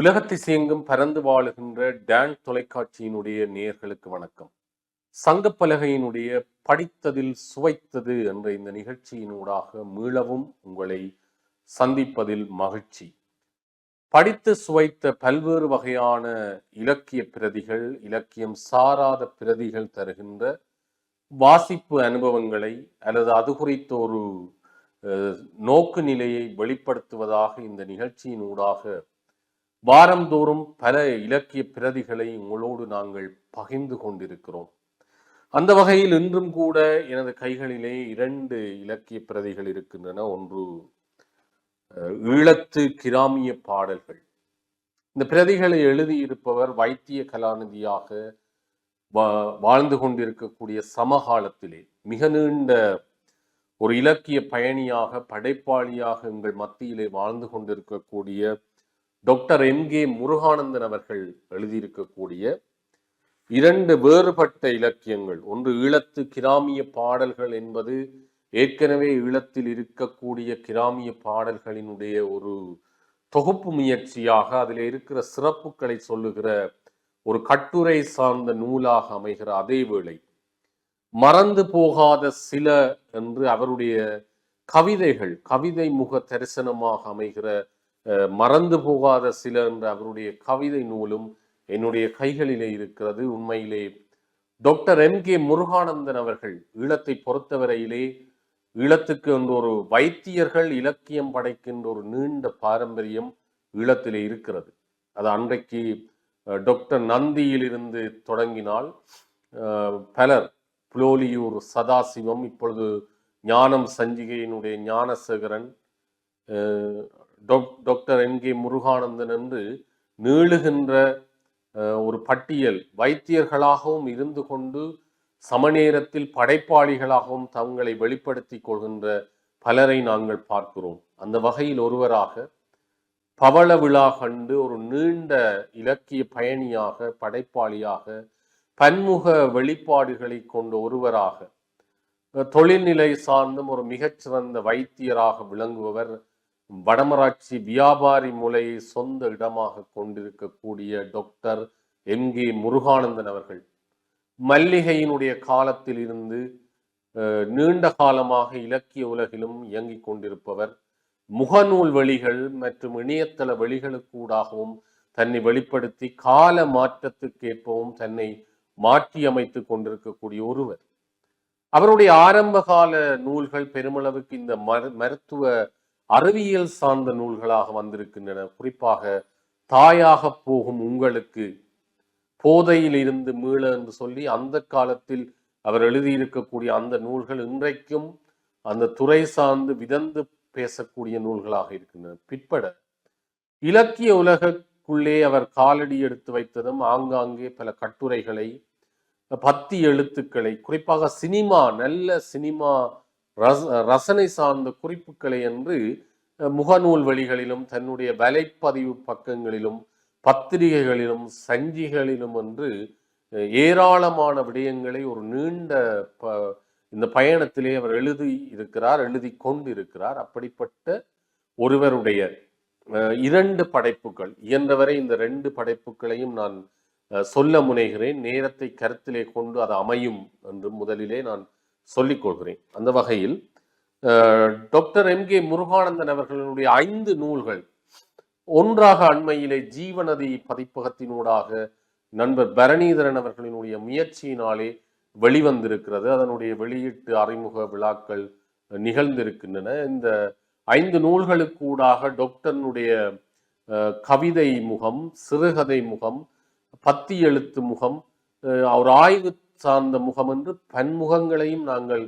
உலகத்திசையெங்கும் பறந்து வாழுகின்ற டேன் தொலைக்காட்சியினுடைய நேர்களுக்கு வணக்கம். சங்கப்பலகையினுடைய படித்ததில் சுவைத்தது என்ற இந்த நிகழ்ச்சியினூடாக மீளவும் உங்களை சந்திப்பதில் மகிழ்ச்சி. படித்து சுவைத்த பல்வேறு வகையான இலக்கிய பிரதிகள் இலக்கியம் சாராத பிரதிகள் தருகின்ற வாசிப்பு அனுபவங்களை அல்லது அது குறித்த ஒரு நோக்கு நிலையை வெளிப்படுத்துவதாக இந்த நிகழ்ச்சியின் ஊடாக வாரந்தோறும் பல இலக்கிய பிரதிகளை உங்களோடு நாங்கள் பகிர்ந்து கொண்டிருக்கிறோம். அந்த வகையில் இன்றும் கூட எனது கைகளிலே இரண்டு இலக்கிய பிரதிகள் இருக்கின்றன. ஒன்று ஈழத்து கிராமிய பாடல்கள். இந்த பிரதிகளை எழுதியிருப்பவர் வைத்திய கலாநிதியாக வா- வாழ்ந்து கொண்டிருக்கக்கூடிய சமகாலத்திலே மிக நீண்ட ஒரு இலக்கிய பயணியாக படைப்பாளியாக எங்கள் மத்தியிலே வாழ்ந்து கொண்டிருக்கக்கூடிய டாக்டர் எம் கே முருகானந்தன் அவர்கள் எழுதியிருக்கக்கூடிய இரண்டு வேறுபட்ட இலக்கியங்கள். ஒன்று ஈழத்து கிராமிய பாடல்கள் என்பது ஏற்கனவே ஈழத்தில் இருக்கக்கூடிய கிராமிய பாடல்களினுடைய ஒரு தொகுப்பு முயற்சியாக அதில் இருக்கிற சிறப்புகளை சொல்லுகிற ஒரு கட்டுரை சார்ந்த நூலாக அமைகிற அதே வேளை மறந்து போகாத சில என்று அவருடைய கவிதைகள் கவிதை முக தரிசனமாக அமைகிற மறந்து போகாத சில என்ற அவருடைய கவிதை நூலும் என்னுடைய கைகளிலே இருக்கிறது. உண்மையிலே டாக்டர் எம். கே. முருகானந்தன் அவர்கள் ஈழத்தை பொறுத்தவரையிலே ஈழத்துக்கு என்று ஒரு வைத்தியர்கள் இலக்கியம் படைக்கின்ற ஒரு நீண்ட பாரம்பரியம் ஈழத்திலே இருக்கிறது. அது அன்றைக்கு டாக்டர் நந்தியிலிருந்து தொடங்கினால் பலர் புலோலியூர் சதாசிவம் இப்பொழுது Gnanam சஞ்சிகையினுடைய Gnanasekaran doc doctor N K Muruganandan என்று நீளுகின்ற ஒரு பட்டியல் வைத்தியர்களாகவும் இருந்து கொண்டு சமநேரத்தில் படைப்பாளிகளாகவும் தங்களை வெளிப்படுத்தி கொள்கின்ற பலரை நாங்கள் பார்க்கிறோம். அந்த வகையில் ஒருவராக பவள விழா கண்டு ஒரு நீண்ட இலக்கிய பயணியாக படைப்பாளியாக பன்முக வெளிப்பாடுகளை கொண்ட ஒருவராக தொழில்நிலை சார்ந்தும் ஒரு மிகச்சிறந்த வைத்தியராக விளங்குபவர் வடமராட்சி வியாபாரி மூலையை சொந்த இடமாக கொண்டிருக்கக்கூடிய டாக்டர் எம் கே முருகானந்தன் அவர்கள். மல்லிகையினுடைய காலத்தில் இருந்து அஹ், நீண்ட காலமாக இலக்கிய உலகிலும் இயங்கிக் கொண்டிருப்பவர். முகநூல் வழிகள் மற்றும் இணையதள வழிகளுக்கூடாகவும் தன்னை வெளிப்படுத்தி கால மாற்றத்துக்கேற்பவும் தன்னை மாற்றியமைத்துக் கொண்டிருக்கக்கூடிய ஒருவர். அவருடைய ஆரம்ப கால நூல்கள் பெருமளவுக்கு இந்த மரு- மருத்துவ அறிவியல் சார்ந்த நூல்களாக வந்திருக்கின்றன. குறிப்பாக தாயாக போகும் உங்களுக்கு போதையில் இருந்து மீள என்று சொல்லி அந்த காலத்தில் அவர் எழுதியிருக்கக்கூடிய அந்த நூல்கள் இன்றைக்கும் அந்த துறை சார்ந்து விதந்து பேசக்கூடிய நூல்களாக இருக்கின்றன. பிற்பட இலக்கிய உலகக்குள்ளே அவர் காலடி எடுத்து வைத்ததும் ஆங்காங்கே பல கட்டுரைகளை பத்தி எழுத்துக்களை குறிப்பாக சினிமா நல்ல சினிமா ரச ரசனை சார்ந்த குறிப்புகளை என்று முகநூல் வழிகளிலும் தன்னுடைய வலைப்பதிவு பக்கங்களிலும் பத்திரிகைகளிலும் சஞ்சிகளிலும் என்று ஏராளமான விடயங்களை ஒரு நீண்ட ப இந்த பயணத்திலே அவர் எழுதி இருக்கிறார் எழுதி கொண்டிருக்கிறார். அப்படிப்பட்ட ஒருவருடைய இரண்டு படைப்புகள் இயன்றவரை இந்த ரெண்டு படைப்புகளையும் நான் சொல்ல முனைகிறேன். நேரத்தை கருத்திலே கொண்டு அது அமையும் என்று முதலிலே நான் சொல்லிக் கொள்கிறேன். அந்த வகையில் டாக்டர் எம் கே முருகானந்தன் அவர்களுடைய ஐந்து நூல்கள் ஒன்றாக அண்மையிலே ஜீவநதி பதிப்பகத்தினூடாக நண்பர் பரணீதரன் அவர்களினுடைய முயற்சியினாலே வெளிவந்திருக்கிறது. அதனுடைய வெளியீட்டு அறிமுக விழாக்கள் நிகழ்ந்திருக்கின்றன. இந்த ஐந்து நூல்களுக்கூடாக டாக்டர்னுடைய அஹ், கவிதை முகம் சிறுகதை முகம் பத்தி எழுத்து முகம் அவர் ஆய்வு சார்ந்த முகம் என்று பன்முகங்களையும் நாங்கள்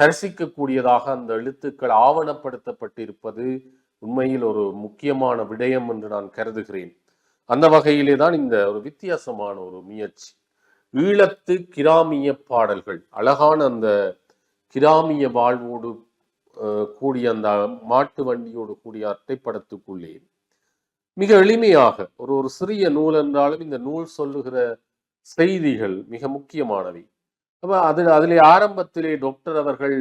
தரிசிக்கக்கூடியதாக அந்த எழுத்துக்கள் ஆவணப்படுத்தப்பட்டிருப்பது உண்மையில் ஒரு முக்கியமான விடயம் என்று நான் கருதுகிறேன். அந்த வகையிலே தான் இந்த ஒரு வித்தியாசமான ஒரு முயற்சி. ஈழத்து கிராமிய பாடல்கள் அழகான அந்த கிராமிய வாழ்வோடு கூடிய அந்த மாட்டு வண்டியோடு கூடிய அட்டைப்படத்துக்குள்ளே. மிக எளிமையாக ஒரு ஒரு சிறிய நூல் என்றாலும் இந்த நூல் சொல்லுகிற செய்திகள் மிக முக்கியமானவை. அப்போ அது அதிலே ஆரம்பத்திலே டாக்டர் அவர்கள்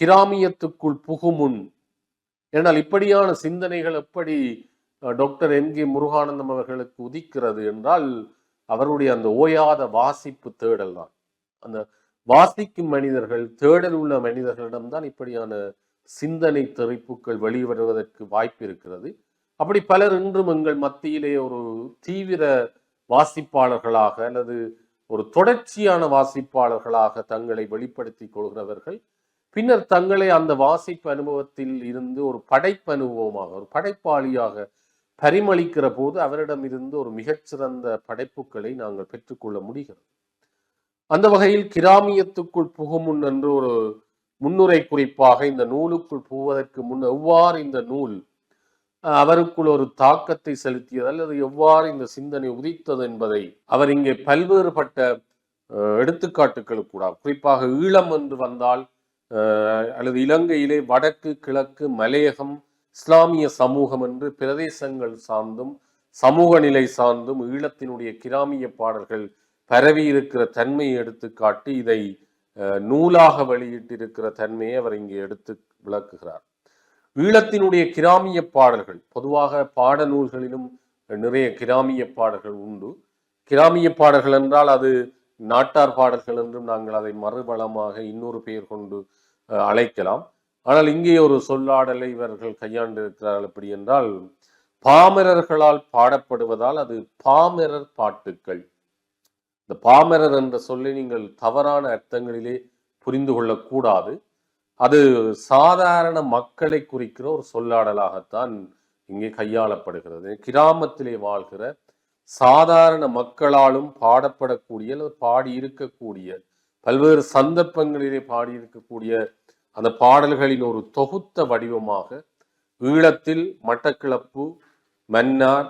கிராமியத்துக்குள் புகுமுன் ஏனால் இப்படியான சிந்தனைகள் எப்படி டாக்டர் எம். கே. முருகானந்தம் அவர்களுக்கு உதிக்கிறது என்றால் அவருடைய அந்த ஓயாத வாசிப்பு தேடல் தான். அந்த வாசிக்கும் மனிதர்கள் தேடல் உள்ள மனிதர்களிடம்தான் இப்படியான சிந்தனை தெரிப்புகள் வெளிவருவதற்கு வாய்ப்பு இருக்கிறது. அப்படி பலர் இன்றும் எங்கள் மத்தியிலே ஒரு தீவிர வாசிப்பாளர்களாக அல்லது ஒரு தொடர்ச்சியான வாசிப்பாளர்களாக தங்களை வெளிப்படுத்திக் கொள்கிறவர்கள் பின்னர் தங்களை அந்த வாசிப்பு அனுபவத்தில் இருந்து ஒரு படைப்பு அனுபவமாக ஒரு படைப்பாளியாக பரிமளிக்கிற போது அவரிடம் இருந்து ஒரு மிகச்சிறந்த படைப்புகளை நாங்கள் பெற்றுக்கொள்ள முடிகிறது. அந்த வகையில் கிராமியத்துக்குள் புகுமுன் என்று ஒரு முன்னுரை குறிப்பாக இந்த நூலுக்குள் புகுவதற்கு முன் எவ்வாறு இந்த நூல் அவருக்குள் ஒரு தாக்கத்தை செலுத்தியது அல்லது எவ்வாறு இந்த சிந்தனை உதித்தது என்பதை அவர் இங்கே பல்வேறுபட்ட எடுத்துக்காட்டுகளுக்கு கூட. குறிப்பாக ஈழம் என்று வந்தால் அல்லது இலங்கையிலே வடக்கு கிழக்கு மலையகம் இஸ்லாமிய சமூகம் என்று பிரதேசங்கள் சார்ந்தும் சமூக நிலை சார்ந்தும் ஈழத்தினுடைய கிராமிய பாடல்கள் பரவி இருக்கிற தன்மையை எடுத்துக்காட்டி இதை நூலாக வெளியிட்டிருக்கிற தன்மையை அவர் இங்கே எடுத்து விளக்குகிறார். ஈழத்தினுடைய கிராமிய பாடல்கள் பொதுவாக பாட நூல்களிலும் நிறைய கிராமிய பாடல்கள் உண்டு. கிராமிய பாடல்கள் என்றால் அது நாட்டார் பாடல்கள் என்றும் நாங்கள் அதை மறுபலமாக இன்னொரு பெயர் கொண்டு அழைக்கலாம். ஆனால் இங்கே ஒரு சொல்லாடலை இவர்கள் கையாண்டிருக்கிறார்கள் எப்படி என்றால் பாமரர்களால் பாடப்படுவதால் அது பாமரர் பாட்டுக்கள். இந்த பாமரர் என்ற சொல்லை நீங்கள் தவறான அர்த்தங்களிலே புரிந்து கொள்ளக்கூடாது. அது சாதாரண மக்களை குறிக்கிற ஒரு சொல்லாடலாகத்தான் இங்கே கையாளப்படுகிறது. கிராமத்திலே வாழ்கிற சாதாரண மக்களாலும் பாடப்படக்கூடிய அல்லது பாடி இருக்கக்கூடிய பல்வேறு சந்தர்ப்பங்களிலே பாடி இருக்கக்கூடிய அந்த பாடல்களின் ஒரு தொகுத்த வடிவமாக ஈழத்தில் மட்டக்கிளப்பு மன்னார்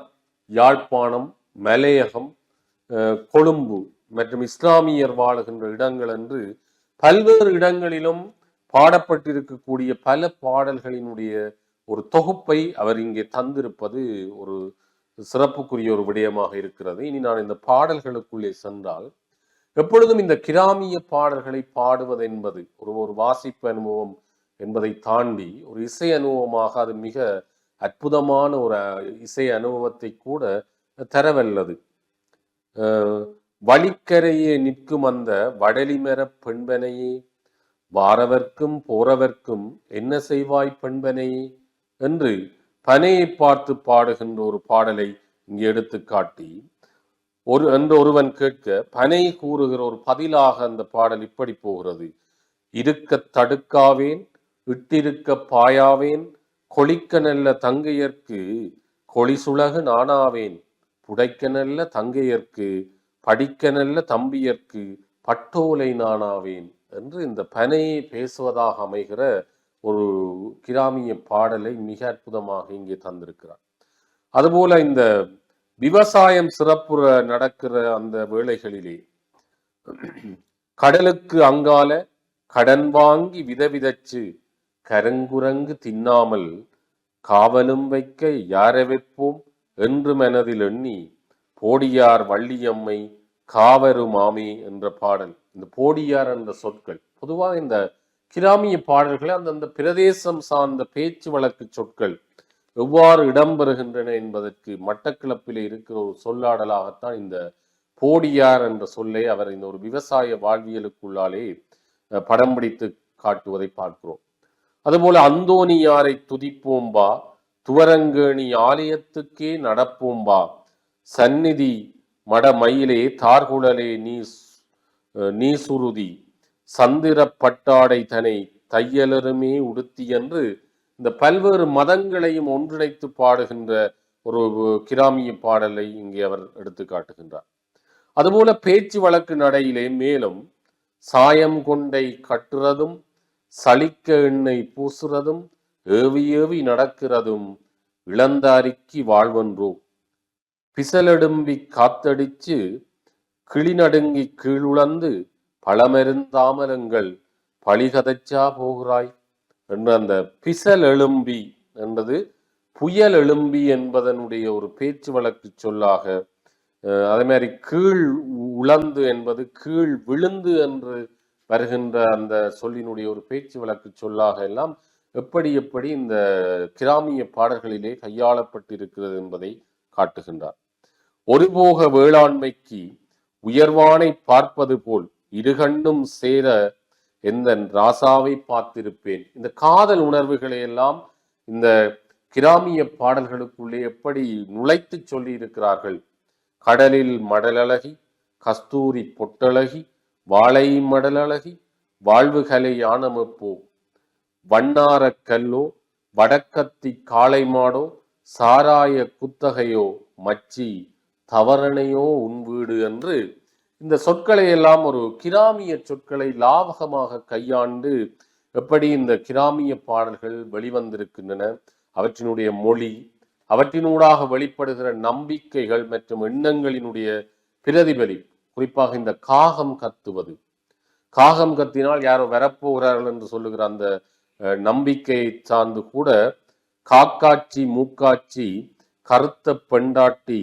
யாழ்ப்பாணம் மலையகம் கொழும்பு மற்றும் இஸ்லாமியர் வாழுகின்ற இடங்கள் என்று பல்வேறு இடங்களிலும் பாடப்பட்டிருக்கக்கூடிய பல பாடல்களினுடைய ஒரு தொகுப்பை அவர் இங்கே தந்திருப்பது ஒரு சிறப்புக்குரிய ஒரு விடயமாக இருக்கிறது. இனி நான் இந்த பாடல்களுக்குள்ளே சென்றால் எப்பொழுதும் இந்த கிராமிய பாடல்களை பாடுவது என்பது ஒரு ஒரு வாசிப்பு அனுபவம் என்பதை தாண்டி ஒரு இசை அனுபவமாக அது மிக அற்புதமான ஒரு இசை அனுபவத்தை கூட தரவல்லது. வழிக்கரையே நிற்கும் அந்த வடலிமர பெண்பனையே வாரவர்க்கும் போறவர்க்கும் என்ன செய்வாய் பண்பனை? என்று பனையை பார்த்து பாடுகின்ற ஒரு பாடலை இங்கே எடுத்து காட்டி ஒரு என்று ஒருவன் கேட்க பனை கூறுகிற ஒரு பதிலாக அந்த பாடல் இப்படி போகிறது. இருக்க தடுக்காவேன் இட்டிருக்க பாயாவேன் கொளிக்க நல்ல தங்கையர்க்கு கொளிசுலகு நானாவேன் புடைக்க நல்ல தங்கையர்க்கு படிக்க நல்ல தம்பியர்க்கு பட்டோலை நானாவேன் என்று இந்த பனையை பேசுவதாக அமைகிற ஒரு கிராமிய பாடலை மிக அற்புதமாக இங்கே தந்திருக்கிறார். அதுபோல இந்த விவசாயம் சிறப்புற நடக்கிற அந்த வேளைகளிலே கடலுக்கு அங்கால கடன் வாங்கி விதவிதச்சு கருங்குரங்கு தின்னாமல் காவலும் வைக்க யாரை வைப்போம்? என்று மனதில் எண்ணி போடியார் வள்ளியம்மை காவரு மாமி என்ற பாடல் இந்த போடியார் என்ற சொற்கள். பொதுவாக இந்த கிராமிய பாடல்களை அந்தந்த பிரதேசம் சார்ந்த பேச்சு வழக்கு சொற்கள் எவ்வாறு இடம்பெறுகின்றன என்பதற்கு மட்டக்களப்பிலே இருக்கிற ஒரு சொல்லாடலாகத்தான் இந்த போடியார் என்ற சொல்லை அவர் இந்த ஒரு விவசாய வாழ்வியலுக்குள்ளாலே படம் பிடித்து காட்டுவதை பார்க்கிறோம். அதுபோல அந்தோனியாரை துதிப்போம்பா துவரங்கேணி ஆலயத்துக்கே நடப்போம்பா சந்நிதி மடமயிலே தார்குழலே நீ நீ சுருதி சந்திர பட்டாடை தனை தையலருமே உடுத்தி என்று இந்த பல்வேறு மதங்களையும் ஒன்றிணைத்து பாடுகின்ற ஒரு கிராமிய பாடலை இங்கே அவர் எடுத்து காட்டுகின்றார். அதுபோல பேச்சு வழக்கு நடையிலே மேலும் சாயம் கொண்டை கட்டுறதும் சளிக்க எண்ணெய் பூசுறதும் ஏவி ஏவி நடக்கிறதும் இளந்தாரிக்கு வாழ்வன்றோ பிசலடும்பி காத்தடிச்சு கிளிநடுங்கி கீழுழந்து பழமருந்தாமலங்கள் பழிகதைச்சா போகிறாய் என்ற அந்த பிசல் எழும்பி என்பது புயல் எழும்பி என்பதனுடைய ஒரு பேச்சு வழக்கு சொல்லாக அதே மாதிரி கீழ் உழந்து என்பது கீழ் விழுந்து என்று வருகின்ற அந்த சொல்லினுடைய ஒரு பேச்சு வழக்கு சொல்லாக எல்லாம் எப்படி எப்படி இந்த கிராமிய பாடல்களிலே கையாளப்பட்டிருக்கிறது என்பதை காட்டுகின்றார். ஒருபோக வேளாண்மைக்கு உயர்வானை பார்ப்பது போல் இருகண்ணும் சேர எந்த ராசாவை பார்த்திருப்பேன். இந்த காதல் உணர்வுகளை எல்லாம் இந்த கிராமிய பாடல்களுக்குள்ளே எப்படி நுழைத்து சொல்லி இருக்கிறார்கள் கடலில் மடலழகி கஸ்தூரி பொட்டழகி வாழை மடலழகி வாழ்வுகளை ஆனமப்போ வண்ணார கல்லோ வடக்கத்தி காளை மாடோ சாராய குத்தகையோ மச்சி தவறனையோ உன் வீடு என்று இந்த சொற்களை எல்லாம் ஒரு கிராமிய சொற்களை லாவகமாக கையாண்டு எப்படி இந்த கிராமிய பாடல்கள் வெளிவந்திருக்கின்றன அவற்றினுடைய மொழி அவற்றினூடாக வெளிப்படுகிற நம்பிக்கைகள் மற்றும் எண்ணங்களினுடைய பிரதிபலிப்பு குறிப்பாக இந்த காகம் கத்துவது. காகம் கத்தினால் யாரோ வரப்போகிறார்கள் என்று சொல்லுகிற அந்த நம்பிக்கையை சார்ந்து கூட காக்காட்சி மூக்காட்சி கருத்த பெண்டாட்டி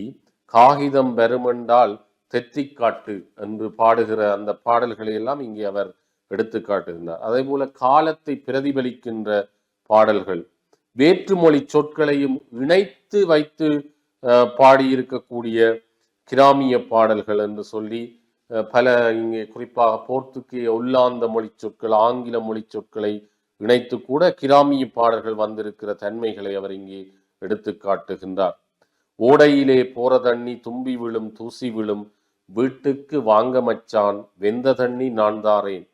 காகிதம் பெருமென்றால் தெத்திக்காட்டு என்று பாடுகிற அந்த பாடல்களை எல்லாம் இங்கே அவர் எடுத்து காட்டுகின்றார் அதே போல காலத்தை பிரதிபலிக்கின்ற பாடல்கள் வேற்றுமொழி சொற்களையும் இணைத்து வைத்து பாடியிருக்கக்கூடிய கிராமிய பாடல்கள் என்று சொல்லி பல இங்கே குறிப்பாக போர்த்துக்கே உள்ளாந்த மொழி சொற்கள் ஆங்கில மொழி சொற்களை இணைத்து கூட கிராமிய பாடல்கள் வந்திருக்கிற தன்மைகளை அவர் இங்கே எடுத்து காட்டுகின்றார். ஓடையிலே போற தண்ணி தும்பி விழும் தூசி விழும். வீட்டுக்கு வாங்க மச்சான் வெந்த தண்ணி நான் தாரேன்.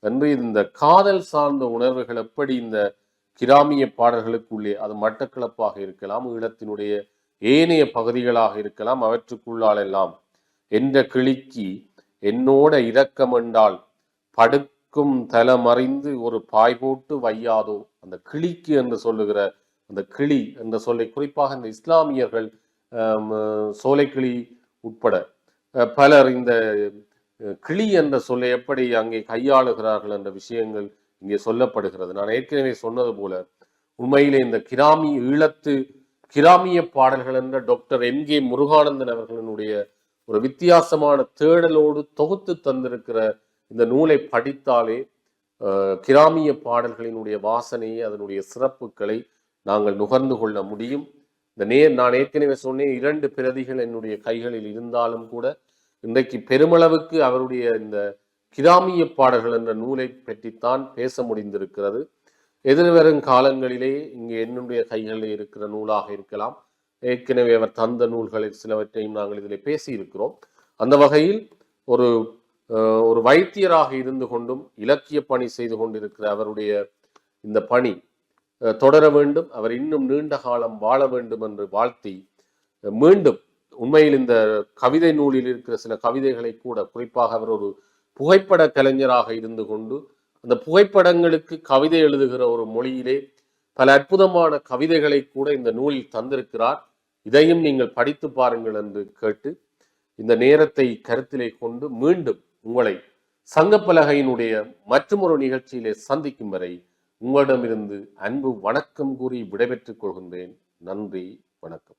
என்று இந்த காதல் சார்ந்த உணர்வுகள் எப்படி இந்த கிராமிய பாடல்களுக்குள்ளே அது மட்டக்களப்பாக இருக்கலாம் ஈழத்தினுடைய ஏனைய பகுதிகளாக இருக்கலாம் அவற்றுக்குள்ளாலெல்லாம். என்ற கிளிக்கு என்னோட இரக்கமென்றால் படுக்கும் தலமறிந்து ஒரு பாய் போட்டு வையாதோ. அந்த கிளிக்கு என்று சொல்லுகிற அந்த கிளி என்ற சொல்லை குறிப்பாக இந்த இஸ்லாமியர்கள் சோலைக்கிளி உட்பட. பலர் இந்த கிளி என்ற சொல்லை எப்படி அங்கே கையாளுகிறார்கள் என்ற விஷயங்கள் இங்கே சொல்லப்படுகிறது. நான் ஏற்கனவே சொன்னது போல உண்மையிலே இந்த கிராமி ஈழத்து கிராமிய பாடல்கள் என்ற டாக்டர் எம். கே. முருகானந்தன் அவர்களினுடைய ஒரு வித்தியாசமான தேடலோடு தொகுத்து தந்திருக்கிற இந்த நூலை படித்தாலே கிராமிய பாடல்களினுடைய வாசனையை அதனுடைய சிறப்புகளை நாங்கள் நுகர்ந்து கொள்ள முடியும். இந்த நேர் நான் ஏற்கனவே சொன்னேன் இரண்டு பிரதிகள் என்னுடைய கைகளில் இருந்தாலும் கூட இன்றைக்கு பெருமளவுக்கு அவருடைய இந்த கிராமிய பாடல்கள் என்ற நூலை பற்றித்தான் பேச முடிந்திருக்கிறது. எதிர்வரும் காலங்களிலே இங்கே என்னுடைய கைகளில் இருக்கிற நூலாக இருக்கலாம். ஏற்கனவே அவர் தந்த நூல்களில் சிலவற்றையும் நாங்கள் இதில் பேசியிருக்கிறோம். அந்த வகையில் ஒரு ஒரு வைத்தியராக இருந்து கொண்டும் இலக்கிய பணி செய்து கொண்டிருக்கிற அவருடைய இந்த பணி தொடர வேண்டும் அவர் இன்னும் நீண்ட காலம் வாழ வேண்டும் என்று வாழ்த்தி மீண்டும் உண்மையில் இந்த கவிதை நூலில் இருக்கிற சில கவிதைகளை கூட குறிப்பாக அவர் ஒரு புகைப்பட கலைஞராக இருந்து கொண்டு அந்த புகைப்படங்களுக்கு கவிதை எழுதுகிற ஒரு மொழியிலே பல அற்புதமான கவிதைகளை கூட இந்த நூலில் தந்திருக்கிறார். இதையும் நீங்கள் படித்து பாருங்கள் என்று கேட்டு இந்த நேரத்தை கருத்திலே கொண்டு மீண்டும் உங்களை சங்கப்பலகையினுடைய மற்றொரு நிகழ்ச்சியிலே சந்திக்கும் வரை உங்களிடமிருந்து அன்பு வணக்கம் கூறி விடைபெற்றுக் கொள்கின்றேன். நன்றி வணக்கம்.